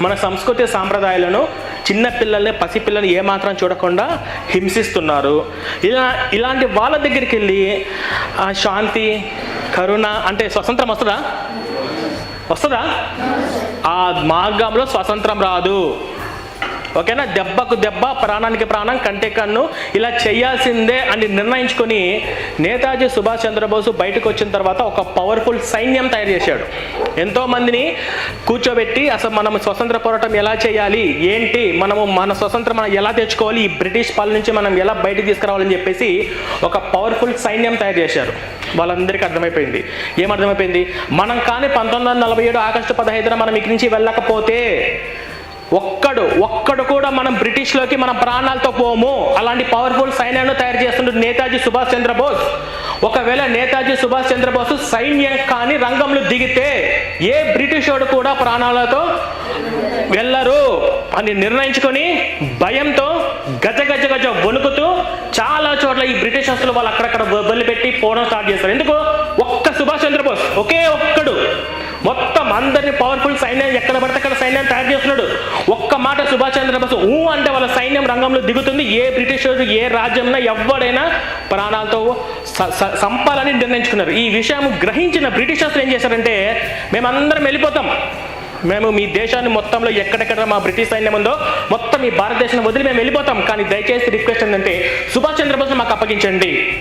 మన సంస్కృతి సాంప్రదాయాలను చిన్న పిల్లల్ని పసిపిల్లల్ని ఏమాత్రం చూడకుండా హింసిస్తున్నారు. ఇలా ఇలాంటి వాళ్ళ దగ్గరికి వెళ్ళి ఆ శాంతి కరుణ అంటే స్వతంత్రం వస్తుందా? వస్తుందా? ఆ మార్గంలో స్వతంత్రం రాదు. ఓకేనా? దెబ్బకు దెబ్బ ప్రాణానికి ప్రాణం కంటే కన్ను. ఇలా చేయాల్సిందే అని నిర్ణయించుకొని నేతాజీ సుభాష్ చంద్రబోస్ బయటకు వచ్చిన తర్వాత ఒక పవర్ఫుల్ సైన్యం తయారు చేశాడు. ఎంతోమందిని కూర్చోబెట్టి అసలు మనం స్వతంత్ర పోరాటం ఎలా చేయాలి? ఏంటి? మనము మన స్వతంత్రం మనం ఎలా తెచ్చుకోవాలి? ఈ బ్రిటిష్ పాలన నుంచి మనం ఎలా బయటకు తీసుకురావాలని చెప్పేసి ఒక పవర్ఫుల్ సైన్యం తయారు చేశారు. వాళ్ళందరికీ అర్థమైపోయింది. ఏమర్థమైపోయింది మనం కానీ పంతొమ్మిది వందల నలభై ఏడు ఆగస్టు పదహైదున మనం ఇక్కడి నుంచి వెళ్ళకపోతే ఒక్కడు ఒక్కడు కూడా మనం బ్రిటిష్లోకి మన ప్రాణాలతో పోము. అలాంటి పవర్ఫుల్ సైన్యాన్ని తయారు చేస్తున్న నేతాజీ సుభాష్ చంద్రబోస్. ఒకవేళ నేతాజీ సుభాష్ చంద్రబోస్ సైన్యం కానీ రంగంలో దిగితే ఏ బ్రిటిషోడు కూడా ప్రాణాలతో వెళ్ళరు అని నిర్ణయించుకొని భయంతో గజ గజ గజ వణుకుతూ చాలా చోట్ల ఈ బ్రిటిష్ అసలు వాళ్ళు అక్కడక్కడ వదిలిపెట్టి పోవడం స్టార్ట్ చేస్తారు. ఎందుకు? ఒక్క సుభాష్ చంద్రబోస్ ఒకే ఒక్కడు. మొత్తం అందరిని పవర్ఫుల్ సైన్యం ఎక్కడ పడితే అక్కడ సైన్యాన్ని తయారు చేస్తున్నాడు. డాక్టర్ సుభాష్ చంద్రబోస్ ఊ అంటే వాళ్ళ సైన్యం రంగంలో దిగుతుంది. ఏ బ్రిటిష్ ఏ రాజ్యంలో ఎవడైనా ప్రాణాలతో సంపాలని నిర్ణయించుకున్నారు. ఈ విషయం గ్రహించిన బ్రిటిషర్స్ ఏం చేశారంటే మేమందరం వెళ్ళిపోతాం. మేము మీ దేశాన్ని మొత్తంలో ఎక్కడెక్కడ మా బ్రిటిష్ సైన్యం ఉందో మొత్తం ఈ భారతదేశం వదిలి మేము వెళ్ళిపోతాం. కానీ దయచేసి రిక్వెస్ట్ ఏంటంటే సుభాష్ చంద్రబోస్ మాకు అప్పగించండి.